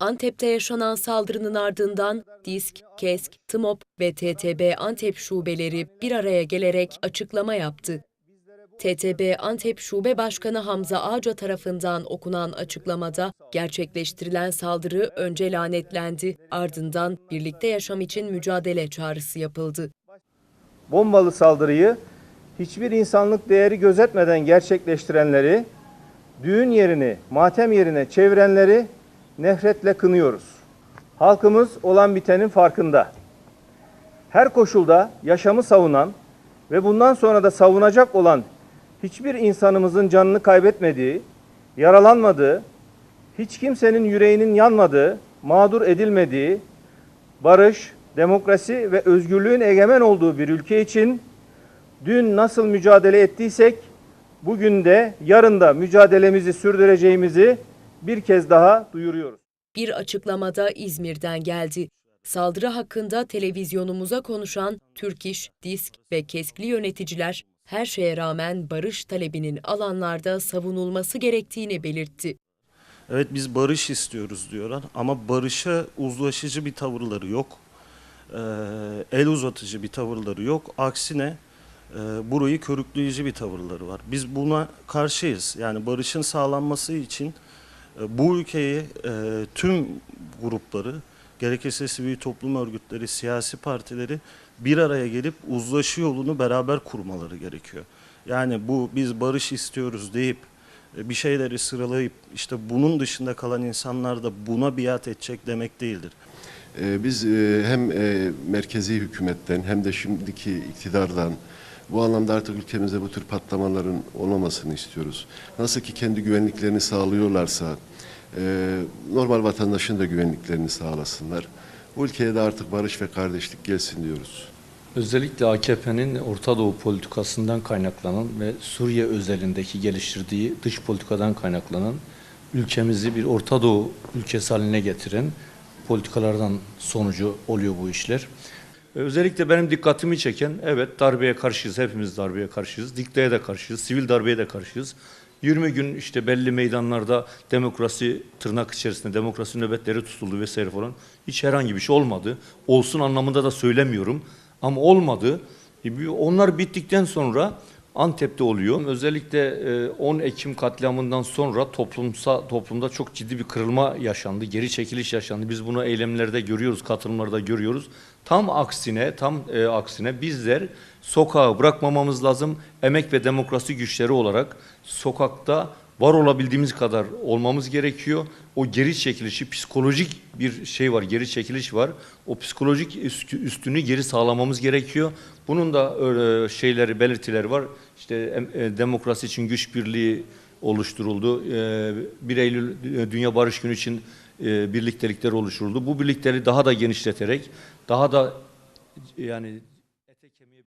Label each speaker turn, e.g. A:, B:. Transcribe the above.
A: Antep'te yaşanan saldırının ardından DİSK, KESK, TMOP ve TTB Antep şubeleri bir araya gelerek açıklama yaptı. TTB Antep Şube Başkanı Hamza Ağca tarafından okunan açıklamada gerçekleştirilen saldırı önce lanetlendi, ardından birlikte yaşam için mücadele çağrısı yapıldı.
B: bombalı saldırıyı hiçbir insanlık değeri gözetmeden gerçekleştirenleri, düğün yerini, matem yerine çevirenleri nefretle kınıyoruz. Halkımız olan bitenin farkında. Her koşulda yaşamı savunan ve bundan sonra da savunacak olan hiçbir insanımızın canını kaybetmediği, yaralanmadığı, hiç kimsenin yüreğinin yanmadığı, mağdur edilmediği, barış, demokrasi ve özgürlüğün egemen olduğu bir ülke için dün nasıl mücadele ettiysek bugün de yarın da mücadelemizi sürdüreceğimizi bir kez daha duyuruyoruz.
A: Bir açıklamada İzmir'den geldi. Saldırı hakkında televizyonumuza konuşan Türk İş, DİSK ve KESK'li yöneticiler her şeye rağmen barış talebinin alanlarda savunulması gerektiğini belirtti.
C: Evet biz barış istiyoruz diyorlar ama barışa uzlaşıcı bir tavırları yok. Ee, el uzatıcı bir tavırları yok. Aksine e, burayı körükleyici bir tavırları var. Biz buna karşıyız. Yani barışın sağlanması için bu ülkeyi e, tüm grupları gerekirse sivil toplum örgütleri, siyasi partileri bir araya gelip uzlaşı yolunu beraber kurmaları gerekiyor. Yani bu biz barış istiyoruz deyip e, bir şeyleri sıralayıp işte bunun dışında kalan insanlar da buna biat edecek demek değildir.
D: Ee, Biz e, hem e, merkezi hükümetten hem de şimdiki iktidardan bu anlamda artık ülkemizde bu tür patlamaların olmamasını istiyoruz. Nasıl ki kendi güvenliklerini sağlıyorlarsa e, normal vatandaşın da güvenliklerini sağlasınlar. Bu ülkeye de artık barış ve kardeşlik gelsin diyoruz.
E: Özellikle AKP'nin Orta Doğu politikasından kaynaklanan ve Suriye özelindeki geliştirdiği dış politikadan kaynaklanan ülkemizi bir Orta Doğu ülkesi haline getiren politikalardan sonucu oluyor bu işler. Ve Özellikle benim dikkatimi çeken evet darbeye karşıyız, hepimiz darbeye karşıyız, dikteye de karşıyız, sivil darbeye de karşıyız. 20 gün işte belli meydanlarda demokrasi tırnak içerisinde demokrasi nöbetleri tutuldu vesaire falan. Hiç herhangi bir şey olmadı. Olsun anlamında da söylemiyorum. Ama olmadı. E, Onlar bittikten sonra Antep'te oluyor. Özellikle e, 10 Ekim katliamından sonra toplumsa toplumda çok ciddi bir kırılma yaşandı, geri çekiliş yaşandı. Biz bunu eylemlerde görüyoruz, katılımlarda görüyoruz. Tam aksine, tam e, aksine bizler sokağı bırakmamamız lazım. Emek ve demokrasi güçleri olarak sokakta var olabildiğimiz kadar olmamız gerekiyor. O geri çekilişi psikolojik bir şey var, geri çekiliş var. O psikolojik üstü- üstünü geri sağlamamız gerekiyor. Bunun da öyle şeyleri, belirtileri var. İşte e, demokrasi için güç birliği oluşturuldu. E, 1 Eylül e, Dünya Barış Günü için e, birliktelikler oluşturuldu. Bu birlikleri daha da genişleterek, daha da yani